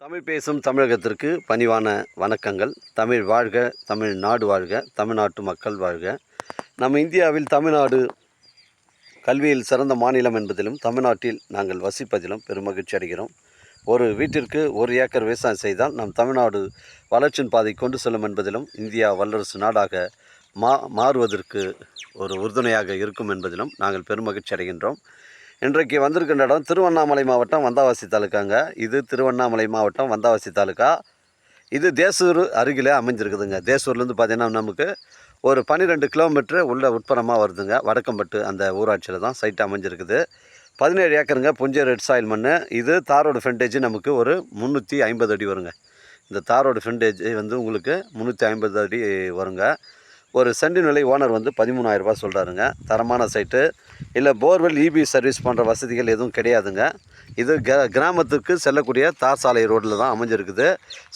தமிழ் பேசும் தமிழகத்திற்கு பணிவான வணக்கங்கள். தமிழ் வாழ்க தமிழ் நாடு வாழ்க தமிழ்நாட்டு மக்கள் வாழ்க. நம்ம இந்தியாவில் தமிழ்நாடு கல்வியில் சிறந்த மாநிலம் என்பதிலும் தமிழ்நாட்டில் நாங்கள் வசிப்பதிலும் பெருமகிழ்ச்சி அடைகிறோம். ஒரு வீட்டிற்கு ஒரு ஏக்கர் விவசாயம் செய்தால் நம் தமிழ்நாடு வளர்ச்சியின் பாதை கொண்டு செல்லும் என்பதிலும் இந்தியா வல்லரசு நாடாக மா மாறுவதற்கு ஒரு உறுதுணையாக இருக்கும் என்பதிலும் நாங்கள் பெருமகிழ்ச்சி அடைகின்றோம். இன்றைக்கு வந்திருக்கின்ற இடம் திருவண்ணாமலை மாவட்டம் வந்தாவாசி தாலுக்காங்க. இது திருவண்ணாமலை மாவட்டம் வந்தாவாசி தாலுக்கா. இது தேசூர் அருகிலே அமைஞ்சிருக்குதுங்க. தேசூர்லேருந்து பார்த்தீங்கன்னா நமக்கு ஒரு பன்னிரெண்டு கிலோமீட்டர் உள்ள உட்புறமாக வருதுங்க. வடக்கம்பட்டு அந்த ஊராட்சியில் தான் சைட் அமைஞ்சிருக்குது. பதினேழு ஏக்கருங்க புஞ்சை ரெட் சாயில் மண் இது தாரோட ஃப்ரண்டேஜ் நமக்கு ஒரு முந்நூற்றி ஐம்பது அடி வருங்க. இந்த தாரோட ஃப்ரண்டேஜ் வந்து உங்களுக்கு முந்நூற்றி ஐம்பது அடி வருங்க. ஒரு சென்டின் விலை ஓனர் வந்து பதிமூணாயிரரூபா சொல்கிறாருங்க தரமான சைட்டு இல்லை போர்வெல் இபி சர்வீஸ் போன்ற வசதிகள் எதுவும் கிடையாதுங்க. இது க கிராமத்துக்கு செல்லக்கூடிய தார் சாலை ரோட்டில் தான் அமைஞ்சிருக்குது.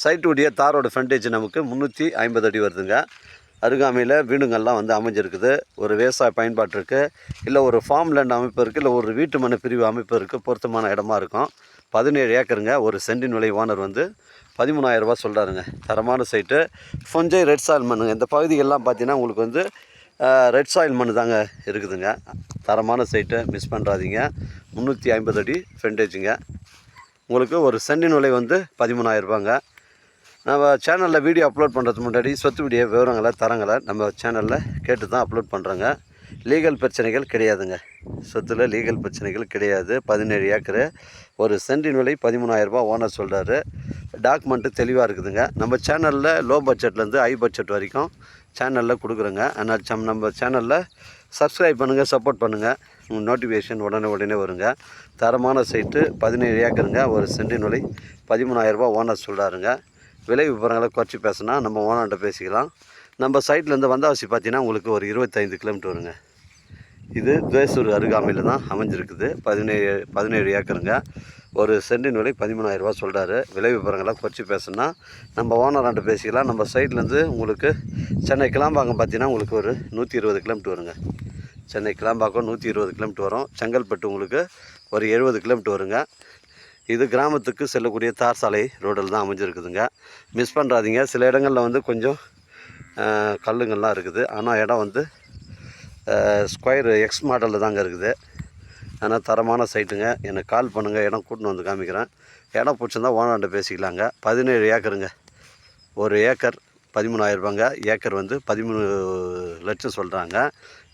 சைட்டுடைய தாரோட ஃப்ரண்டேஜ் நமக்கு முந்நூற்றி ஐம்பது அடி வருதுங்க. அருகாமையில் வீடுங்கள்லாம் வந்து அமைஞ்சிருக்குது. ஒரு விவசாய பயன்பாட்டிற்கு இல்லை ஒரு ஃபார்ம் லேண்ட் அமைப்பு இருக்குது இல்லை ஒரு வீட்டு மனை பிரிவு அமைப்பு இருக்குது பொருத்தமான இடமா இருக்கும். பதினேழு ஏக்கருங்க. ஒரு சென்டின் விலை ஓனர் வந்து பதிமூணாயிரம் சொல்கிறாருங்க தரமான சைட்டு கொஞ்சம் ரெட் சாயில் மண்ணுங்க இந்த பகுதிகள்லாம் பார்த்தீங்கன்னா உங்களுக்கு வந்து ரெட் சாயில் மண் தாங்க இருக்குதுங்க. தரமான சைட்டு மிஸ் பண்ணுறாதீங்க முந்நூற்றி ஐம்பது அடி ஃப்ரெண்டேஜுங்க உங்களுக்கு ஒரு சென்டின் விலை வந்து பதிமூணாயிரம் ரூபாங்க நம்ம சேனலில் வீடியோ அப்லோட் பண்ணுறதுக்கு முன்னாடி சொத்து வீடியோ விவரங்களை தரங்களை நம்ம சேனலில் கேட்டு தான் அப்லோட் பண்ணுறோங்க லீகல் பிரச்சனைகள் கிடையாதுங்க. சொத்தில் லீகல் பிரச்சனைகள் கிடையாது. பதினேழு ஏக்கரு ஒரு சென்டின் விலை பதிமூணாயிரரூபா ஓனர் சொல்கிறாரு டாக்குமெண்ட்டு தெளிவாக இருக்குதுங்க. நம்ம சேனலில் லோ பட்ஜெட்லேருந்து ஹை பட்ஜெட் வரைக்கும் சேனலில் கொடுக்குறோங்க. ஆனால் சம் நம்ம சேனலில் சப்ஸ்கிரைப் பண்ணுங்கள் சப்போர்ட் பண்ணுங்கள் நோட்டிஃபிகேஷன் உடனே உடனே வருங்க. தரமான சைட்டு பதினேழு ஏக்கருங்க. ஒரு சென்டின் விலை பதிமூணாயிரரூபா ஓனர் சொல்கிறாருங்க விலை விவரங்களை குறைச்சி பேசுனா நம்ம ஓனர்கிட்ட பேசிக்கலாம். நம்ம சைட்லேருந்து வந்தாவசி பார்த்தீங்கன்னா உங்களுக்கு ஒரு இருபத்தைந்து கிலோமீட்டர் வருங்க. இது துவேசூர் அருகாமையில் தான் அமைஞ்சிருக்குது. பதினேழு பதினேழு ஏக்கருங்க. ஒரு சென்டின் விலை பதிமூணாயிரம் சொல்கிறாரு விலை விவரங்களாக குறைச்சி பேசுனா நம்ம ஓனராண்ட பேசிக்கலாம். நம்ம சைட்லேருந்து உங்களுக்கு சென்னை கிளாம்பாக்கம் பார்த்தீங்கன்னா உங்களுக்கு ஒரு நூற்றி இருபது கிலோமீட்டர் வருங்க. சென்னை கிளாம்பாக்கம் நூற்றி இருபது கிலோமீட்டர் வரும். செங்கல்பட்டு உங்களுக்கு ஒரு எழுபது கிலோமீட்டர் வருங்க. இது கிராமத்துக்கு செல்லக்கூடிய தார் சாலை ரோடில் தான் அமைஞ்சிருக்குதுங்க. மிஸ் பண்ணுறாதீங்க சில இடங்களில் வந்து கொஞ்சம் கல்லுங்கள்லாம் இருக்குது. ஆனால் இடம் வந்து ஸ்கொயர் எக்ஸ் மாடலில் தாங்க இருக்குது. ஆனால் தரமான சைட்டுங்க எனக்கு கால் பண்ணுங்கள் இடம் கூட்டின்னு வந்து காமிக்கிறேன். இடம் பிடிச்சிருந்தா ஓனர்கிட்ட பேசிக்கலாங்க. பதினேழு ஏக்கருங்க. ஒரு ஏக்கர் பதிமூணாயிரரூபாங்க ஏக்கர் வந்து பதிமூணு லட்சம் சொல்கிறாங்க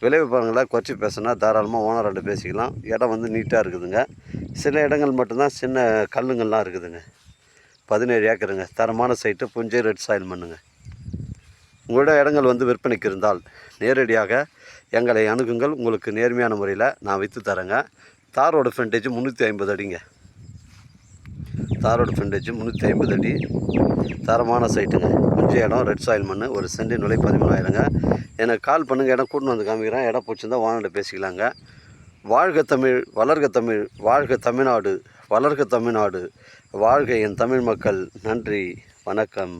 விளைவு விவரங்களை குறைச்சி பேசுனா தாராளமாக ஓனர்கிட்ட பேசிக்கலாம். இடம் வந்து நீட்டாக இருக்குதுங்க. சில இடங்கள் மட்டும்தான் சின்ன கல்லுங்கள்லாம் இருக்குதுங்க. பதினேழு ஏக்கருங்க. தரமான சைட்டு புஞ்சை ரெட் சாயில் மண்ணுங்க. உங்களோட இடங்கள் வந்து விற்பனைக்கு இருந்தால் நேரடியாக எங்களை அணுகுங்கள். உங்களுக்கு நேர்மையான முறையில் நான் விற்று தரேங்க. தாரோட ஃப்ரண்டேஜ் முந்நூற்றி ஐம்பது அடிங்க. தாரோட ஃப்ரண்டேஜ் முந்நூற்றி ஐம்பது அடி. தரமான சைட்டுங்க. கொஞ்சம் இடம் ரெட் சாயில் மண் ஒரு சென்டின் விலை பதிமூணாயிரங்க. எனக்கு கால் பண்ணுங்கள் இடம் கூட்டின்னு வந்து காமிக்கிறேன். இடம் பிடிச்சிருந்தா வாங்கிட்டு பேசிக்கலாங்க. வாழ்க தமிழ் வளர்க தமிழ் வாழ்க தமிழ்நாடு வளர்க தமிழ்நாடு வாழ்க என் தமிழ் மக்கள். நன்றி வணக்கம்.